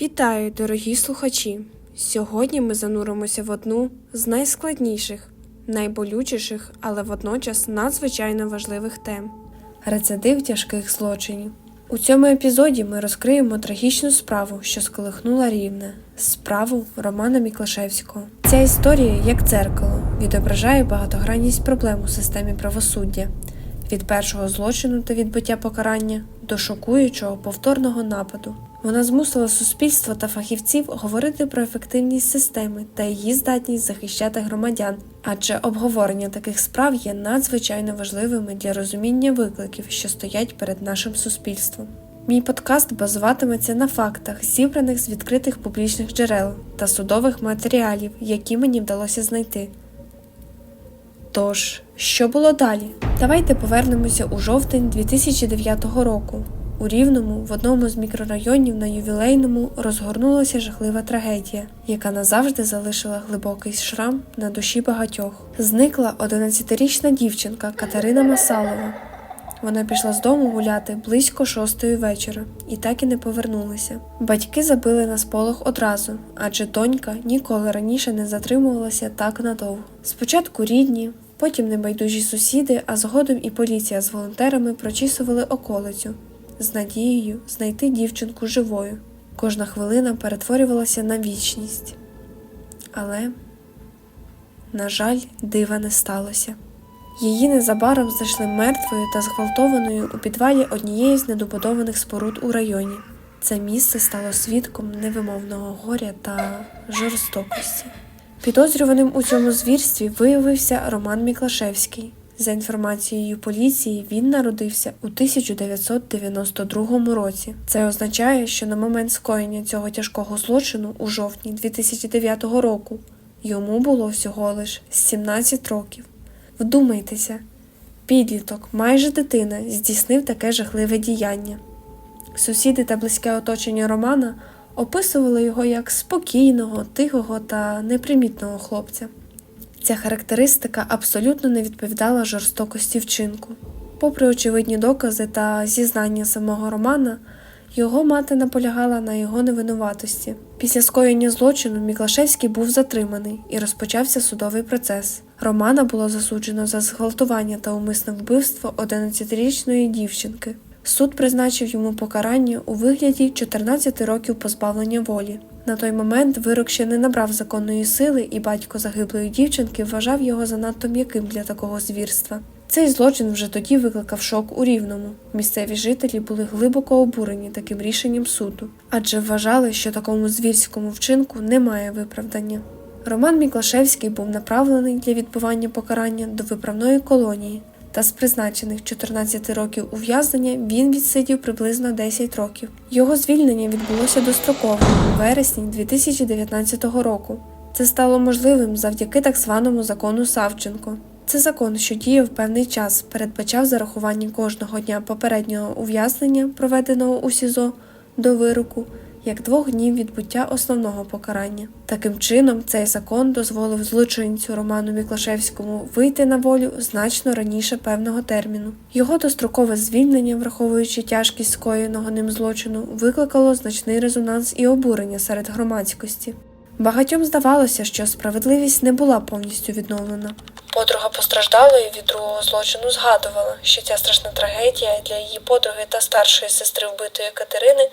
Вітаю, дорогі слухачі! Сьогодні ми зануримося в одну з найскладніших, найболючіших, але водночас надзвичайно важливих тем рецидив тяжких злочинів. У цьому епізоді ми розкриємо трагічну справу, що сколихнула рівне справу Романа Міклашевського. Ця історія, як дзеркало, відображає багатогранність проблем у системі правосуддя від першого злочину та відбиття покарання до шокуючого повторного нападу. Вона змусила суспільство та фахівців говорити про ефективність системи та її здатність захищати громадян, адже обговорення таких справ є надзвичайно важливими для розуміння викликів, що стоять перед нашим суспільством. Мій подкаст базуватиметься на фактах, зібраних з відкритих публічних джерел та судових матеріалів, які мені вдалося знайти. Тож, що було далі? Давайте повернемося у жовтень 2009 року. У Рівному, в одному з мікрорайонів на ювілейному, розгорнулася жахлива трагедія, яка назавжди залишила глибокий шрам на душі багатьох. Зникла 11-річна дівчинка Катерина Масалова. Вона пішла з дому гуляти близько шостої вечора і так і не повернулася. Батьки забили на сполох одразу, адже донька ніколи раніше не затримувалася так надовго. Спочатку рідні, потім небайдужі сусіди, а згодом і поліція з волонтерами прочісували околицю з надією знайти дівчинку живою. Кожна хвилина перетворювалася на вічність. Але, на жаль, дива не сталося. Її незабаром знайшли мертвою та зґвалтованою у підвалі однієї з недобудованих споруд у районі. Це місце стало свідком невимовного горя та жорстокості. Підозрюваним у цьому звірстві виявився Роман Міклашевський. За інформацією поліції, він народився у 1992 році. Це означає, що на момент скоєння цього тяжкого злочину у жовтні 2009 року йому було всього лиш 17 років. Вдумайтеся, підліток, майже дитина, здійснив таке жахливе діяння. Сусіди та близьке оточення Романа описували його як спокійного, тихого та непримітного хлопця. Ця характеристика абсолютно не відповідала жорстокості вчинку. Попри очевидні докази та зізнання самого Романа, його мати наполягала на його невинуватості. Після скоєння злочину Міклашевський був затриманий і розпочався судовий процес. Романа було засуджено за зґвалтування та умисне вбивство 11-річної дівчинки. Суд призначив йому покарання у вигляді 14 років позбавлення волі. На той момент вирок ще не набрав законної сили, і батько загиблої дівчинки вважав його занадто м'яким для такого звірства. Цей злочин вже тоді викликав шок у Рівному. Місцеві жителі були глибоко обурені таким рішенням суду, адже вважали, що такому звірському вчинку немає виправдання. Роман Міклашевський був направлений для відбування покарання до виправної колонії, та з призначених 14 років ув'язнення він відсидів приблизно 10 років. Його звільнення відбулося достроково у вересні 2019 року. Це стало можливим завдяки так званому закону Савченко. Це закон, що діяв певний час, передбачав зарахування кожного дня попереднього ув'язнення, проведеного у СІЗО, до вироку, як двох днів відбуття основного покарання. Таким чином, цей закон дозволив злочинцю Роману Міклашевському вийти на волю значно раніше певного терміну. Його дострокове звільнення, враховуючи тяжкість скоєного ним злочину, викликало значний резонанс і обурення серед громадськості. Багатьом здавалося, що справедливість не була повністю відновлена. Подруга постраждалої від другого злочину згадувала, що ця страшна трагедія для її подруги та старшої сестри вбитої Катерини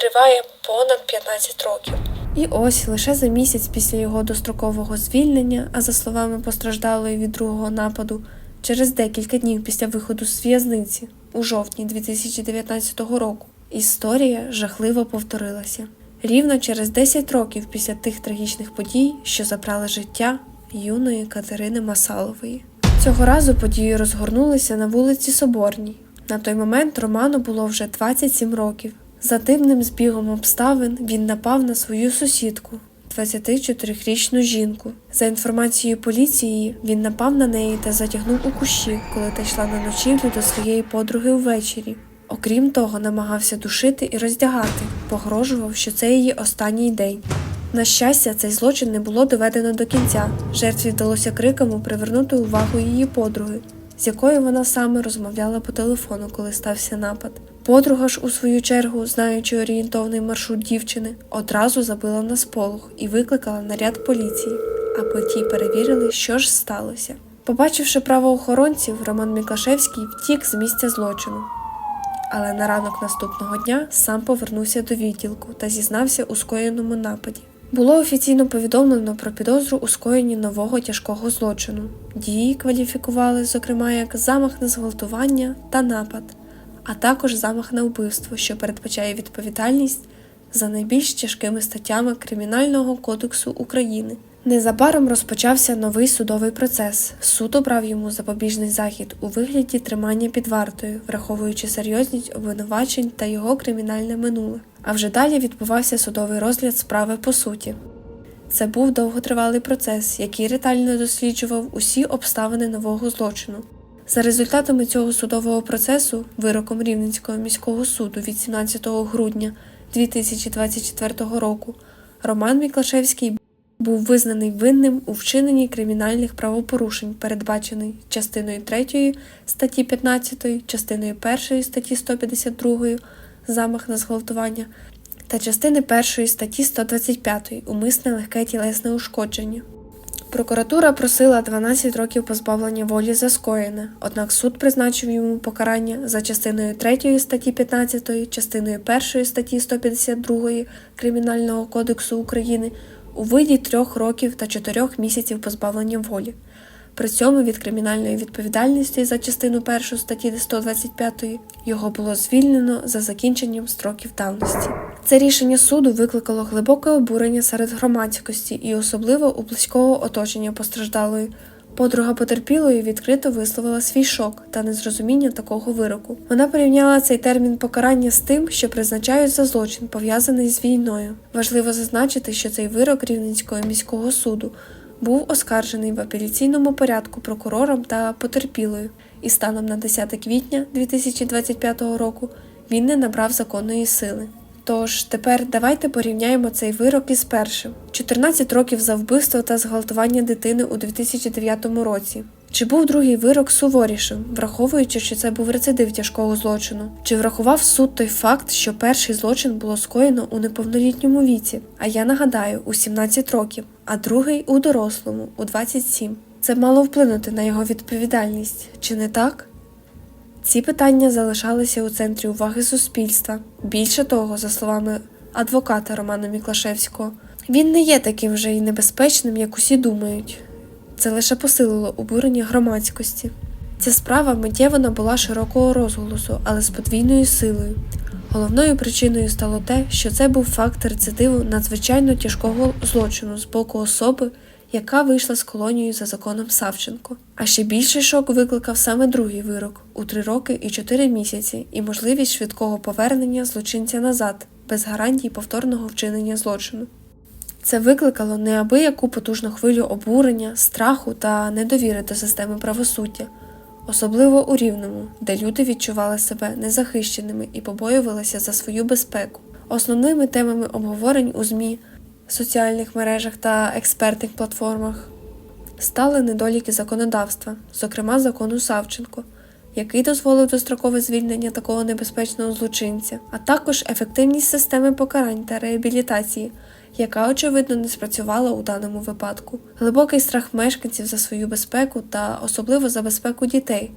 триває понад 15 років. І ось лише за місяць після його дострокового звільнення, а за словами постраждалої від другого нападу, через декілька днів після виходу з в'язниці у жовтні 2019 року, історія жахливо повторилася. Рівно через 10 років після тих трагічних подій, що забрали життя юної Катерини Масалової. Цього разу події розгорнулися на вулиці Соборній. На той момент Роману було вже 27 років. За дивним збігом обставин він напав на свою сусідку, 24-річну жінку. За інформацією поліції, він напав на неї та затягнув у кущі, коли та йшла на ночівлю до своєї подруги увечері. Окрім того, намагався душити і роздягати, погрожував, що це її останній день. На щастя, цей злочин не було доведено до кінця. Жертві вдалося криками привернути увагу її подруги, з якою вона саме розмовляла по телефону, коли стався напад. Подруга ж, у свою чергу, знаючи орієнтовний маршрут дівчини, одразу забила на сполох і викликала наряд поліції, аби ті перевірили, що ж сталося. Побачивши правоохоронців, Роман Міклашевський втік з місця злочину. Але на ранок наступного дня сам повернувся до відділку та зізнався у скоєному нападі. Було офіційно повідомлено про підозру у скоєнні нового тяжкого злочину. Дії кваліфікували, зокрема, як замах на зґвалтування та напад, а також замах на вбивство, що передбачає відповідальність за найбільш тяжкими статтями Кримінального кодексу України. Незабаром розпочався новий судовий процес. Суд обрав йому запобіжний захід у вигляді тримання під вартою, враховуючи серйозність обвинувачень та його кримінальне минуле. А вже далі відбувався судовий розгляд справи по суті. Це був довготривалий процес, який ретельно досліджував усі обставини нового злочину. За результатами цього судового процесу, вироком Рівненського міського суду від 17 грудня 2024 року, Роман Міклашевський був визнаний винним у вчиненні кримінальних правопорушень, передбачений частиною 3 статті 15, частиною 1 статті 152 замах на зґвалтування та частини 1 статті 125 умисне легке тілесне ушкодження. Прокуратура просила 12 років позбавлення волі за скоєне, однак суд призначив йому покарання за частиною 3 статті 15, частиною 1 статті 152 Кримінального кодексу України у виді трьох років та чотирьох місяців позбавлення волі. При цьому від кримінальної відповідальності за частину 1 статті 125 його було звільнено за закінченням строків давності. Це рішення суду викликало глибоке обурення серед громадськості і особливо у близького оточення постраждалої. Подруга потерпілої відкрито висловила свій шок та незрозуміння такого вироку. Вона порівняла цей термін покарання з тим, що призначають за злочин, пов'язаний з війною. Важливо зазначити, що цей вирок Рівненського міського суду був оскаржений в апеляційному порядку прокурором та потерпілою, і станом на 10 квітня 2025 року він не набрав законної сили. Тож тепер давайте порівняємо цей вирок із першим: 14 років за вбивство та зґвалтування дитини у 2009 році. Чи був другий вирок суворішим, враховуючи, що це був рецидив тяжкого злочину? Чи врахував суд той факт, що перший злочин було скоєно у неповнолітньому віці, а я нагадаю, у 17 років, а другий у дорослому, у 27? Це мало вплинути на його відповідальність, чи не так? Ці питання залишалися у центрі уваги суспільства. Більше того, за словами адвоката Романа Міклашевського, він не є таким вже й небезпечним, як усі думають. Це лише посилило обурення громадськості. Ця справа миттєво набула широкого розголосу, але з подвійною силою. Головною причиною стало те, що це був факт рецидиву надзвичайно тяжкого злочину з боку особи, яка вийшла з колонією за законом Савченко. А ще більший шок викликав саме другий вирок у три роки і чотири місяці і можливість швидкого повернення злочинця назад, без гарантій повторного вчинення злочину. Це викликало неабияку потужну хвилю обурення, страху та недовіри до системи правосуддя, особливо у Рівному, де люди відчували себе незахищеними і побоювалися за свою безпеку. Основними темами обговорень у ЗМІ, соціальних мережах та експертних платформах стали недоліки законодавства, зокрема закону Савченко, який дозволив дострокове звільнення такого небезпечного злочинця, а також ефективність системи покарань та реабілітації, яка очевидно не спрацювала у даному випадку, глибокий страх мешканців за свою безпеку та особливо за безпеку дітей,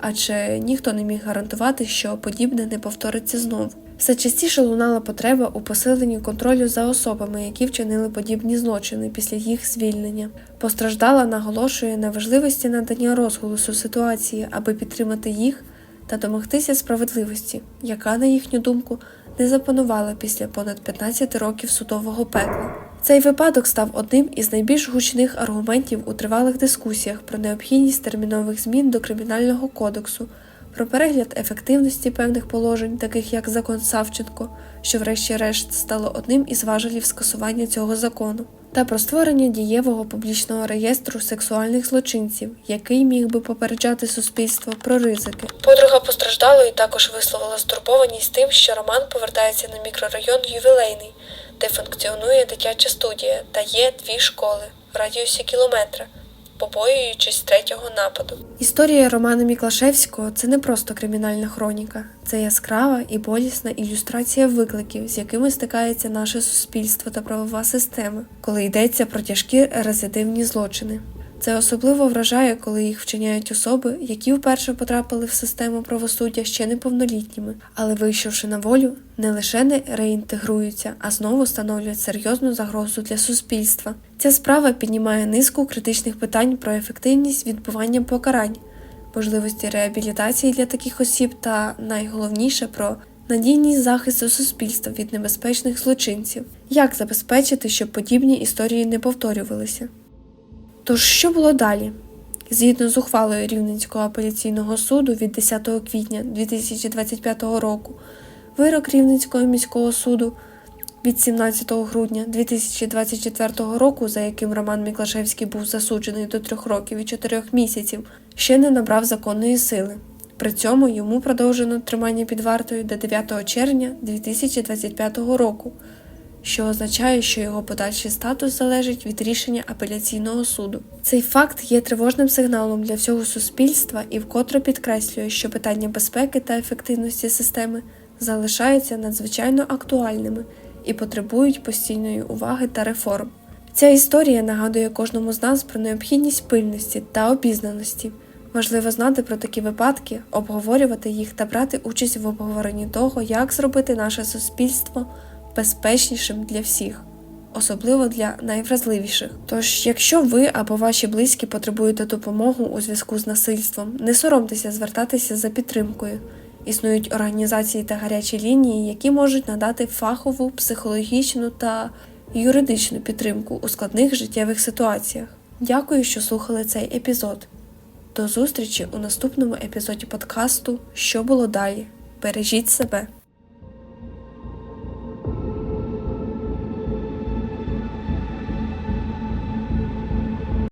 адже ніхто не міг гарантувати, що подібне не повториться знову. Все частіше лунала потреба у посиленні контролю за особами, які вчинили подібні злочини після їх звільнення. Постраждала наголошує на важливості надання розголосу ситуації, аби підтримати їх та домогтися справедливості, яка, на їхню думку, не запанувала після понад 15 років судового пекла. Цей випадок став одним із найбільш гучних аргументів у тривалих дискусіях про необхідність термінових змін до кримінального кодексу, про перегляд ефективності певних положень, таких як закон Савченко, що врешті-решт стало одним із важелів скасування цього закону, та про створення дієвого публічного реєстру сексуальних злочинців, який міг би попереджати суспільство про ризики. Подруга постраждалої також висловила стурбованість тим, що Роман повертається на мікрорайон ювілейний, де функціонує дитяча студія та є дві школи в радіусі кілометра. Побоюючись третього нападу. Історія Романа Міклашевського це не просто кримінальна хроніка, це яскрава і болісна ілюстрація викликів, з якими стикається наше суспільство та правова система, коли йдеться про тяжкі резидивні злочини. Це особливо вражає, коли їх вчиняють особи, які вперше потрапили в систему правосуддя ще неповнолітніми, але вийшовши на волю, не лише не реінтегруються, а знову становлять серйозну загрозу для суспільства. Ця справа піднімає низку критичних питань про ефективність відбування покарань, можливості реабілітації для таких осіб та найголовніше про надійність захисту суспільства від небезпечних злочинців. Як забезпечити, щоб подібні історії не повторювалися? Тож, що було далі? Згідно з ухвалою Рівненського апеляційного суду від 10 квітня 2025 року, вирок Рівненського міського суду від 17 грудня 2024 року, за яким Роман Міклашевський був засуджений до трьох років і чотирьох місяців, ще не набрав законної сили. При цьому йому продовжено тримання під вартою до 9 червня 2025 року що означає, що його подальший статус залежить від рішення апеляційного суду. Цей факт є тривожним сигналом для всього суспільства і вкотре підкреслює, що питання безпеки та ефективності системи залишаються надзвичайно актуальними і потребують постійної уваги та реформ. Ця історія нагадує кожному з нас про необхідність пильності та обізнаності. Важливо знати про такі випадки, обговорювати їх та брати участь в обговоренні того, як зробити наше суспільство безпечнішим для всіх, особливо для найвразливіших. Тож, якщо ви або ваші близькі потребуєте допомоги у зв'язку з насильством, не соромтеся звертатися за підтримкою. Існують організації та гарячі лінії, які можуть надати фахову, психологічну та юридичну підтримку у складних життєвих ситуаціях. Дякую, що слухали цей епізод. До зустрічі у наступному епізоді подкасту Що було далі. Бережіть себе!